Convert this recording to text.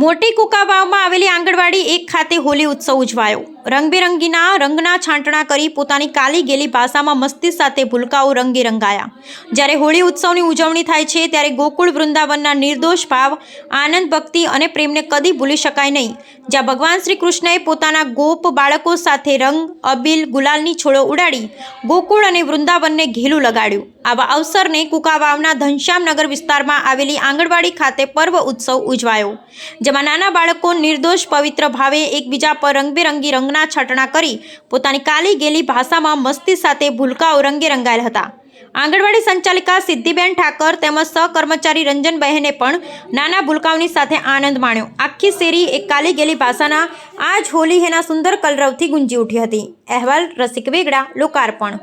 મોટી કુકાવાવમાં આવેલી આંગણવાડી એક ખાતે હોલી ઉત્સવ ઉજવાયો. રંગબેરંગીના રંગના છાંટણા કરી પોતાની કાલી ગેલી ભાષામાં મસ્તી સાથે ભૂલકાઓ રંગે રંગાયા. જ્યારે હોળી ઉત્સવની ઉજવણી થાય છે, ત્યારે ગોકુળ વૃંદાવનના નિર્દોષ ભાવ, આનંદ, ભક્તિ અને પ્રેમને કદી ભૂલી શકાય નહીં. જ્યાં ભગવાન શ્રી કૃષ્ણએ પોતાના ગોપ બાળકો સાથે રંગ, અબીલ, ગુલાલની છોડો ઉડાડી, ગોકુળ અને વૃંદાવનને ઘેલું લગાડ્યું. આવા અવસરને કુકાવાવના ઘનશ્યામનગર વિસ્તારમાં આવેલી આંગણવાડી ખાતે પર્વ ઉત્સવ ઉજવાયો. જેમાં નાના બાળકો નિર્દોષ પવિત્ર ભાવે એકબીજા પર રંગબેરંગી રંગના છટણા કરી પોતાની કાલી ગેલી ભાષામાં મસ્તી સાથે ભૂલકાઓ રંગે રંગાયેલ હતા. આંગણવાડી સંચાલિકા સિદ્ધિબેન ઠાકર તેમજ સહકર્મચારી રંજનબહેને પણ નાના ભૂલકાઓની સાથે આનંદ માણ્યો. આખી શેરી એક કાલી ગેલી ભાષાના આ જ હોલી હેના સુંદર કલરવથી ગુંજી ઉઠી હતી. અહેવાલ રસિક વેગડા, લોકાર્પણ.